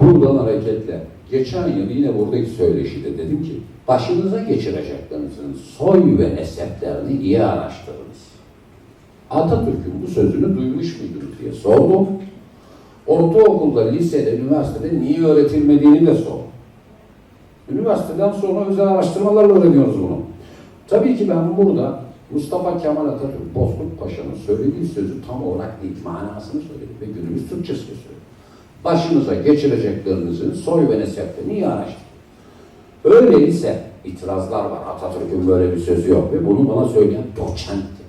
Buradan hareketle. Geçen yıl yine buradaki söyleşide dedim ki başınıza geçireceklerinizin soy ve neseplerini iyi araştırınız. Atatürk'ün bu sözünü duymuş muydunuz diye sordum. Ortaokulda, lisede, üniversitede niye öğretilmediğini de sordum. Üniversiteden sonra özel araştırmalarla öğreniyoruz bunu. Tabii ki ben burada Mustafa Kemal Atatürk, Bozkurt Paşa'nın söylediği sözü tam olarak değil, manasını söyledi ve günümüz Türkçesini söyledi. Başınıza geçireceklerinizin soy ve neseplerini iyi araştırın. Öyleyse itirazlar var. Atatürk'ün böyle bir sözü yok ve bunu bana söyleyen doçentti.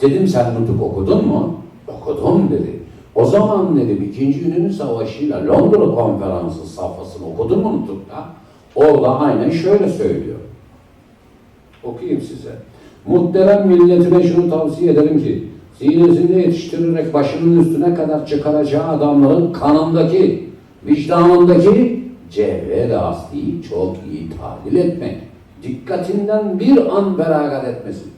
Dedim sen nutuk okudun mu? Okudum dedi. O zaman dedim İkinci Yunan Savaşı'yla Londra Konferansı safhasını okudun mu nutukta? Orada aynen şöyle söylüyor. Okuyayım size. Muhterem milletime şunu tavsiye ederim ki zinesinde yetiştirerek başının üstüne kadar çıkaracağı adamların kanındaki, vicdanındaki cevher asliyi çok iyi tahlil etmek. Dikkatinden bir an feragat etmesin.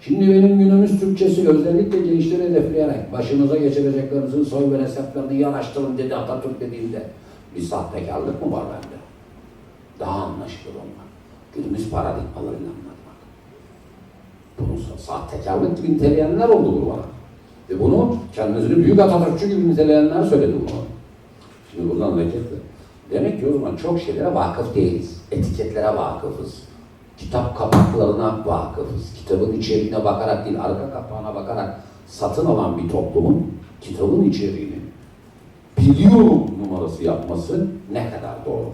Şimdi benim günümüz Türkçesi özellikle gençleri hedefleyerek başınıza geçireceklerinizin soy ve neseplerini iyi araştırın dedi Atatürk dediğinde bir sahtekarlık mı var bende? Daha anlaşılır olmak. Günümüz paradigmalarıyla anlatmak. Bunu sa- sahtekarlık gibi niteleyenler oldu bu bana. Ve bunu kendisini büyük Atatürkçü gibi niteleyenler söyledi bunu. Şimdi buradan hareketle. Demek ki o zaman çok şeylere vakıf değiliz. Etiketlere vakıfız. Kitap kapaklarına vakıfız. Kitabın içeriğine bakarak değil, arka kapağına bakarak satın alan bir toplumun kitabın içeriğini biliyorum numarası yapması ne kadar doğru?